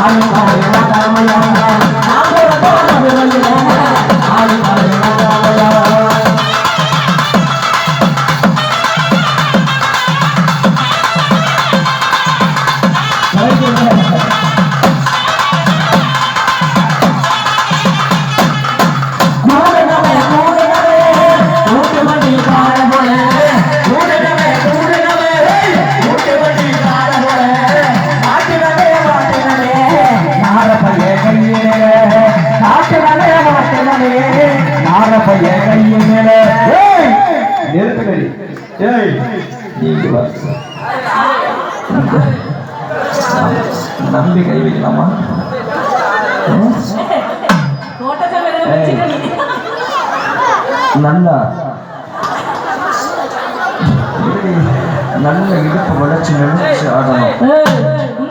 ஆடி பாடு ராமயா ஆடி பாடு ராமயா ஆடி பாடு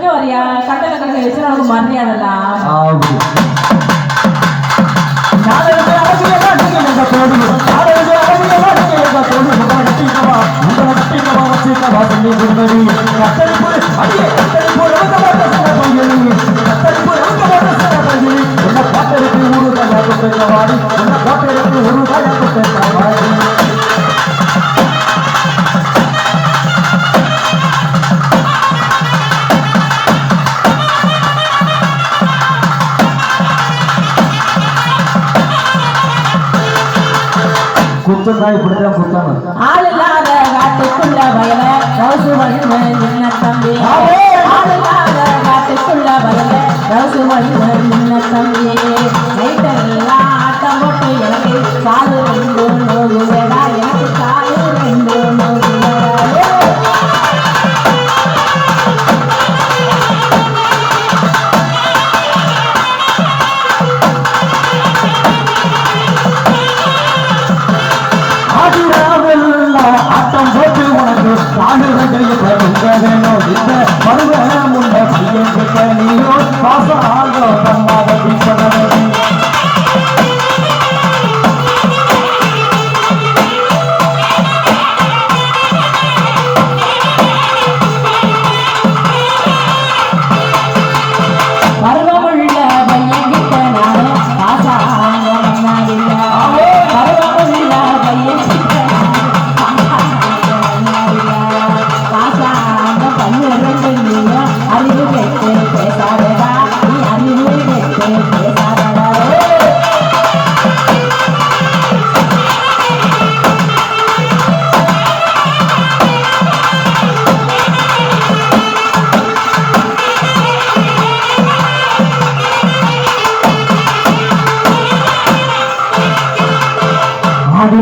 చెప్తే మరి కట్టెల కనుక ఇచ్చిన మర్యాదలా பாட்டு ஒரு தாய் குத்தம் தாய் இப்படிதான் குத்தான ஆள் இல்லாத காட்டுக்குள்ள வயல தம்பி?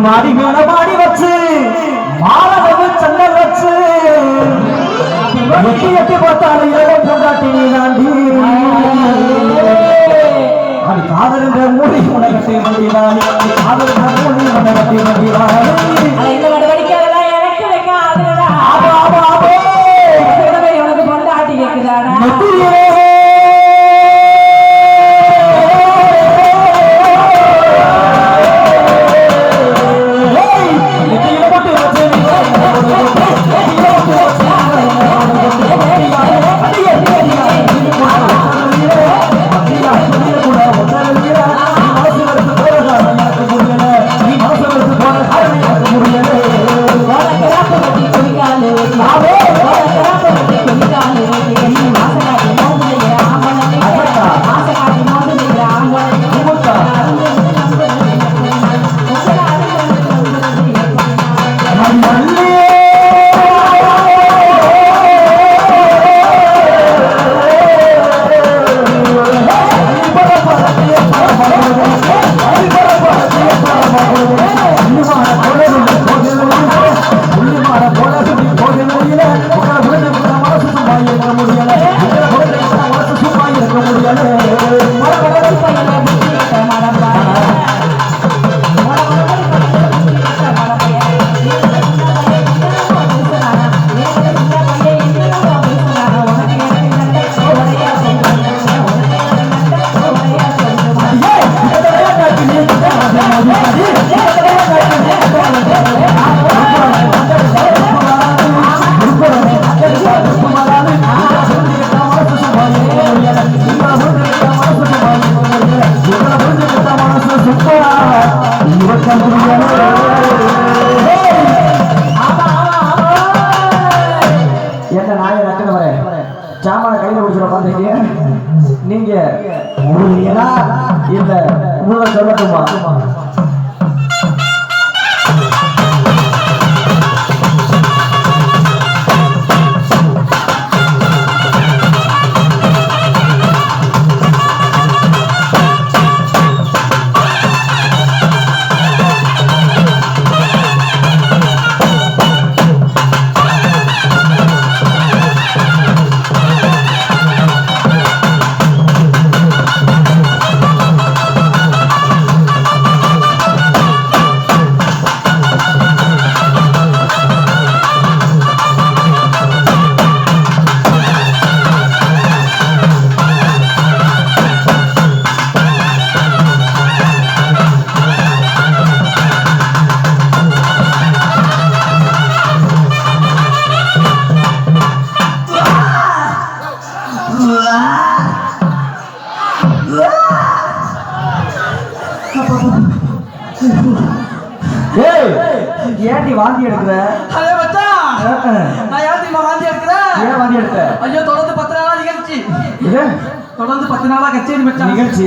Nobody gonna buy நான் ஏன் தெரியுமா வாந்தி எடுக்கிறேன் ஏன் வாந்தி எடுத்த? ஐயோ தொடர்ந்து பத்து நாளா நிகழ்ச்சி. தொடர்ந்து பத்து நாளா கச்சேரி மச்சான். நிகழ்ச்சி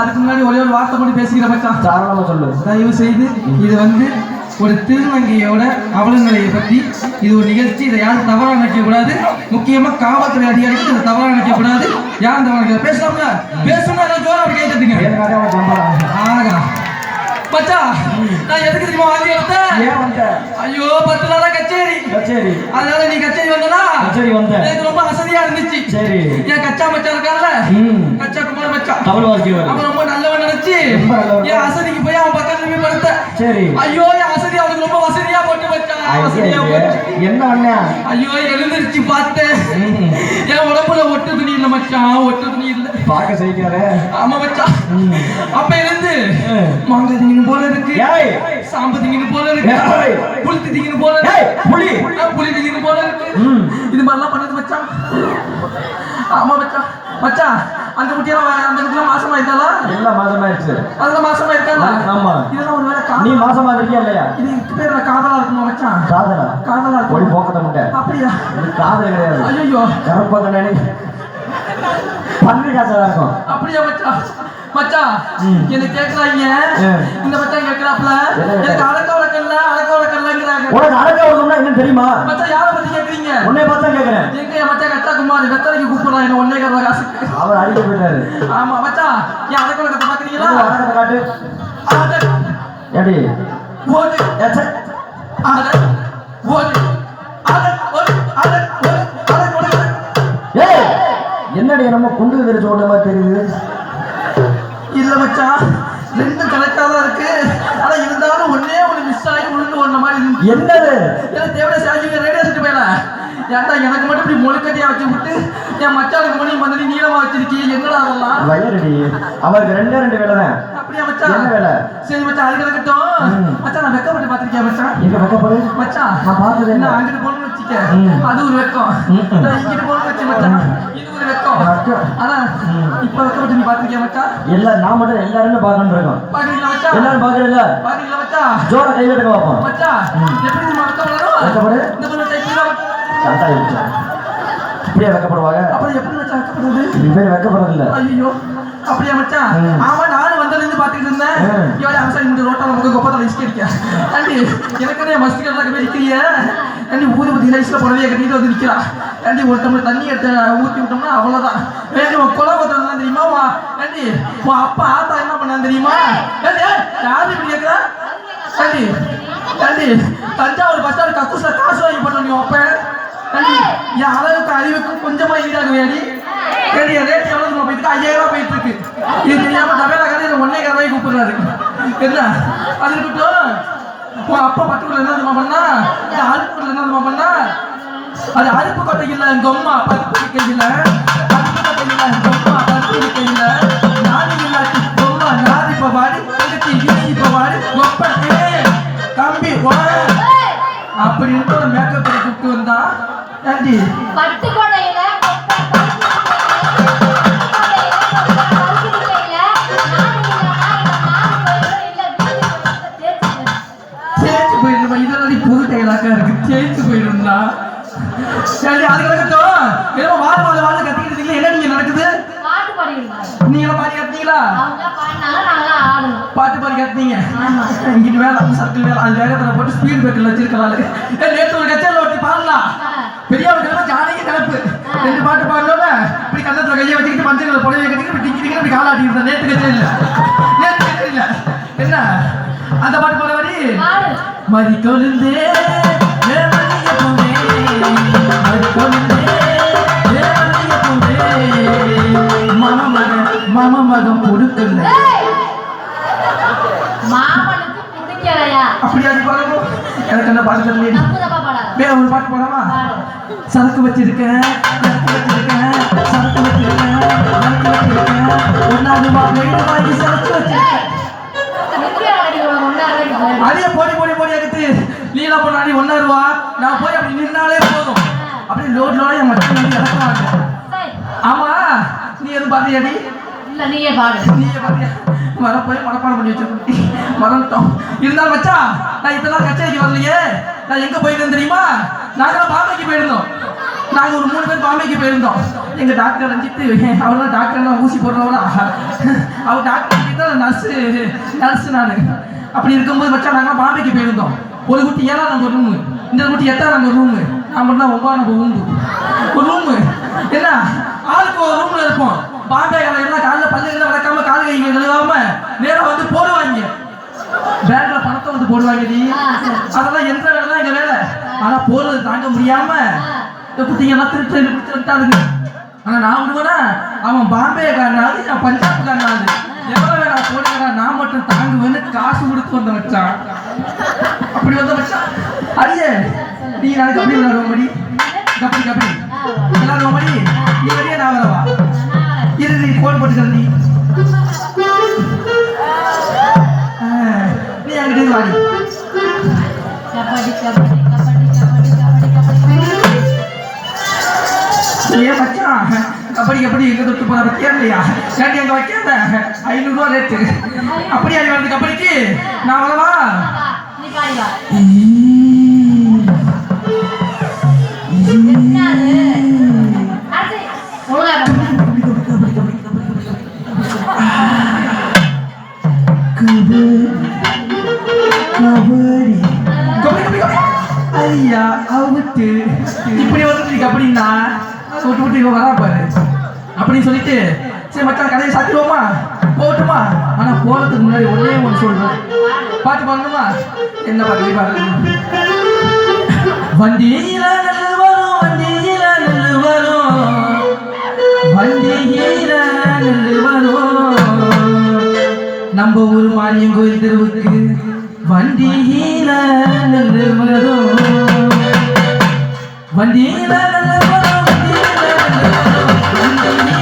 அதுக்கு முன்னாடி ஒரே ஒரு வார்த்தை மட்டும் பேசிக்கிறேன் மச்சான். தாராளமா சொல்லு. தயவு செய்து இது வந்து ஒரு திருநங்கையோட அவலநிலையை பற்றி இது ஒரு நிகழ்ச்சி இதை யாரும் தவறா நினைக்க கூடாது. முக்கியமா காவல்துறை அதிகாரிகள் இதை தவறா நினைக்க கூடாது. யாரும் தவறா நினைக்க பேசலாம்ல? பேசணும்னா எல்லாம் ஜோரா அப்படி கேட்டுட்டுங்க ஆகா மச்சான். நான் எதுக்கு தெரியுமா வாந்தி எடுத்தேன் ஏன் வந்த ஐயோ பத்து நாளா கச்சேரி. சரி அதனால நீ கச்சேரி வந்தனா? கச்சேரி வந்தேன். எனக்கு ரொம்ப அசதியா இருந்துச்சு. சரி. என் கச்சா மச்சான் இருக்கான்ல கச்சா குமார மச்சான் தமிழ் வாசிக்கிறவர். அவன் ரொம்ப நல்லவன் நினைச்சு. என் அசதிக்கு போய் அவன் பக்கத்துல போய் படுத்த சரி. ஐயோ என்ன பண்ண ஐயோ எழுந்திருச்சு பார்த்தேன். என் உடம்புல ஒட்டு துணி இல்ல மச்சான். ஒட்டு துணி இல்ல. பார்க்க செய்கிறாரு ஆமா மச்சான். அப்ப இருந்து. மாங்காய் திங்கின்னு போல இருக்கு. சாம்பு திங்கின்னு போல இருக்கு. புளித்து திங்கின்னு போல இருக்கு. ஆ, புளி திங்கின்னு போல இருக்கு. இது மாதிரிலாம் பண்ணுது மச்சான். ஆமா மச்சான் மச்சான் அந்த குட்டியெல்லாம் அந்த குட்டியெல்லாம் மாசமா இருக்காளா? எல்லாம் மாசமாயிருச்சு அதெல்லாம் மாசமா இருக்காளா? ஆமா. இதெல்லாம் ஒரு வேலை நீ மாசமா இருக்கியா இல்லையா? இது இதுக்கு பேர் என்ன காதலா இருக்குமா மச்சான் காதலா? காதலா ஒளி இருக்கும் போக்கத்த முட்டை. அப்படியா? இது காதல் கிடையாது. ஐயோ கருப்பா கண்ணாடி பன்னி காசா இருக்கும். அப்படியா மச்சான் மச்சான். என்ன கேக்குறாங்க. இந்த மச்சான் கேக்குறாப்ல. என்ன கேக்குறா? எனக்கு அடக்க வழக்கல்ல அடக்க வழக்கல்லங்கிறாங்க உனக்கு அடக்க ஒழுக்கம்னா என்னன்னு தெரியுமா? மச்சான் யாரை பத்தி உன்னை பார்த்தா கேக்குறேன். எங்க என் மச்சான் கட்டா குமார் வெத்தலைக்கு கூப்பிடுறான் என்ன ஒன்னே காசு அவர் அடிக்க போயிட்டாரு. ஆமா மச்சான் ஏன் வழக்கத்தை பாக்குறீங்களா அடக்கத்தை காட்டு? எப்படி ஓடு. ஏச்சே. அட ஓடு. அட ஓடு. அட ஓடு. அட ஓடு. ஏய் என்னடி நம்ம குண்டு தெரிச்சு ஓட்ட மாதிரி தெரியுது. இல்ல மச்சான் ரெண்டும் கரெக்டா தான் இருக்கு. ஆனா இருந்தாலும் ஒன்னே ஒண்ணு மிஸ் ஆகி விழுந்து ஒண்ணு மாதிரி. என்னது? எனக்கு தேவையான ஏன்டா எனக்கு மட்டும் இப்படி மொழுக்கட்டியா வச்சு விட்டு என் மச்சானுக்கு மணி மந்திரி நீளமா வச்சிருக்கீங்க என்னடா அதெல்லாம்? வயரடி அவருக்கு ரெண்டே ரெண்டு வேலை தான். அப்படியா மச்சான்? என்ன வேலை? சரி மச்சான் அது கிடக்கட்டும். மச்சான் நான் வெக்கப்பட்டு பாத்திருக்கியா மச்சான்? எங்க பக்கப்படு மச்சான் நான் பார்த்ததே. நான் அங்கிட்டு போகணும்னு வச்சுக்க. அது ஒரு வெக்கம். இங்கிட்டு போகணும்னு வச்சு மச்சான். இது ஒரு வெக்கம். ஆனா. இப்ப வெக்கப்பட்டு நீ பாத்திருக்கியா மச்சான்? எல்லா நான் மட்டும் எல்லாருமே பார்க்கணும் இருக்கோம். பாக்குறீங்களா மச்சான்? எல்லாரும் பார்க்கறீங்களா? பாக்குறீங்களா மச்சான்? ஜோர கை கட்டுங்க பார்ப்போம் மச்சான் எப்படி வெக்கம் வெக்கப்படு. இந்த இப்படியே வைக்கப்படுவாங்க? அப்புறம் எப்படி மச்சான் வெக்கப்படுறது? இது பேர் வைக்கப்படுறது இல்ல ஐயோ அப்படியா மச்சான். ஆமா நானும் வந்ததுல இருந்து பாத்துக்கிட்டு இருந்தேன். இவளை அவசரம் இந்த ரோட்டா நமக்கு கொப்பத்தால இஸ்கி அடிக்க ஆண்டி எனக்கு மஸ்தி கட்டலாக்க போய் நிக்கிறிய ஆண்டி ஊதி பத்தி லைஸ்ல புடவைய கட்டிட்டு வந்து நிக்கிறா. ஆண்டி ஒரு டம்ளர் தண்ணி எடுத்து ஊத்தி விட்டோம்னா அவ்வளவுதான். ஏண்டி உன் கொலை பத்திரம் தெரியுமா? வா. ஆண்டி உன் அப்பா ஆத்தா என்ன பண்ணான்னு தெரியுமா? யாரு இப்படி கேக்குறா? Aunty aunty Thanjavur bus stand கக்கூஸ்ல காசு வாங்கி போட்டோம் நீ அப்ப ஆண்டி என் அளவுக்கு அறிவுக்கு கொஞ்சமா ஈடாக வேடி ஏடி ரேட் எவ்வளவு போயிட்டு ஐயாயிரம் ரூபாய் போயிட்டு இருக்கு. இது தெரியாம டபேலா கடையில் ஒன்னே கரவாய் கூப்பிடுறாரு. என்ன? அது இருக்கட்டும். உன் அப்பா பட்டுக்குள்ள என்ன தெரியுமா பண்ணா? இந்த அருப்புக்குள்ள என்ன தெரியுமா பண்ணா? அது அருப்பு கொட்டை இல்ல எங்க அம்மா பருப்பு கையில அருப்பு கொட்டை இல்ல எங்க அம்மா பருப்பு இல்லாட்டி பொம்மா வாடி தங்கச்சி இது இப்ப வாடி நன்றி. பட்டுக்கோட்டையில சேர்த்து போயிடுமா இதெல்லாம் புது டைலாக்கா இருக்கு. சேர்த்து போயிடும்னா சரி அதுக்கு இருக்கட்டும் ஏதோ வாழ் வாழ் வாழ் என்ன நீங்க நடக்குது? பாட்டு பாடிங்களா நீங்க பாடி கத்துனீங்களா? பாட்டு பாடி வேலை சர்க்கிள் வேலை அது போட்டு ஸ்பீட் பிரேக்கர்ல வச்சிருக்கலாம் நேற்று ஒரு கச்சேரியில் ஒருத்தி பாடலாம் பெரிய ஒரு கிளம்ப ஜானகி கிளப்பு ரெண்டு பாட்டு பாடலோட இப்படி கண்ணத்துல கையை வச்சுக்கிட்டு மஞ்சள் புடவை கட்டிக்கிட்டு இப்படி டிங்கி இப்படி காலாட்டி இருந்தேன் நேற்று கச்சேரியில் நேற்று கச்சேரியில் என்ன? அந்த பாட்டு பாட பாடு. மதி கொழுந்தே ஏ மல்லிகை பூவே மதி கொழுந்தே ஏ மல்லிகை பூவே. மம மகன் மம மகம் கொடுக்கல! மாமனுக்கு பிடிக்கலையா? அப்படி அது பாருங்க எனக்கு அந்த பாட்டு தெரியல வேற ஒரு பாட்டு போடாமா பாடு. சரக்கு வச்சிருக்கேன் சரக்கு வச்சிருக்கேன் சரக்கு வச்சிருக்கேன் சரக்கு வச்சிருக்கேன். ஒன்னாவது வாங்கி வாங்கி சரக்கு வச்சிருக்கேன். அதையே போடி போடி போடி எடுத்து நீலா பொண்ணாடி ஒன்னா ரூபா நான் போய் அப்படி நின்னாலே போதும். அப்படியே லோட் லோட என் மச்சான் வந்து இறக்குவாங்க ஆமா நீ எதுவும் பார்த்தியாடி இல்ல நீயே பாடு நீயே வர போய் மனப்பாடம் பண்ணி வச்சிருக்கேன். மறந்துட்டோம் இருந்தாலும் மச்சான் நான் இதெல்லாம் கச்சேரிக்கு நான் எங்க போயிருந்தேன் தெரியுமா? நாங்களாம் பாம்பேக்கு போயிருந்தோம். நாங்க ஒரு மூணு பேர் பாம்பேக்கு போயிருந்தோம். எங்க டாக்டர் ரஞ்சித்து அவர் தான் டாக்டர் ஊசி போடுறவரா. அவர் டாக்டர் கிட்ட நர்ஸு நர்ஸ் நான். அப்படி இருக்கும்போது மச்சான் நாங்க பாம்பேக்கு போயிருந்தோம். ஒரு குட்டி ஏழாம் நம்பர் ரூமு இந்த குட்டி எட்டாம் நம்பர் ரூமு நான் மட்டும் தான் ஒன்பதாம் நம்பர் ரூமு ஒரு ரூமு என்ன? ஆளுக்கு ஒரு ரூம்ல இருப்போம். பாம்பே கடை எல்லாம் காலைல பல்லு எல்லாம் வளர்க்காம கால் கை கழுவாம நேரா வந்து போடுவாங்க. பேங்க்ல பணத்தை வந்து போடுவாங்க. அதெல்லாம் எந்த ஆனா போறது தாங்க முடியாம இந்த குட்டிங்க எல்லாம் திருட்டு திருட்டு ஆனா நான் விடுவேனா? அவன் பாம்பே காரணாது நான் பஞ்சாப் காரணாது எவ்வளவு நான் போடுறா நான் மட்டும் தாங்குவேன்னு காசு கொடுத்து வந்த வச்சான் அப்படி வந்த வச்சான் அரிய நீ நாளைக்கு அப்படி விளையாடுவோம் மடி கப்படி கப்படி விளையாடுவோம் மடி நீ வரையா நான் வரவா? இரு நீ போன் போட்டு நீ. நீ அங்கிட்டு வாடி. கபடி கபடி. கபடி எப்படி எங்க தொட்டு போற பத்தியா இல்லையா சேட்டி அங்க வைக்காத ஐநூறு ரூபா ரேட்டு அப்படியா நீ வருது கபடிக்கு நான் வரவா ஐயா அவுட்டு இப்படி வந்துட்டு அப்படின்னா கபடின்னா விட்டு இவன் வரா பாரு. அப்படின்னு சொல்லிட்டு சரி மச்சான் கதையை சாத்திடுவோமா போட்டுமா ஆனா போறதுக்கு முன்னாடி ஒன்னே ஒன்று சொல்றேன் பாட்டு பாடணுமா என்ன பாட்டு நீ பாடு வண்டியில நெல் வரும் வண்டியில நெல் வரும். வண்டியில நெல் வரும். நம்ம ஊர் மானியம் கோயில் தெருவுக்கு வண்டியில நெல் வரும். வண்டியில நெல் வரும். Thank you.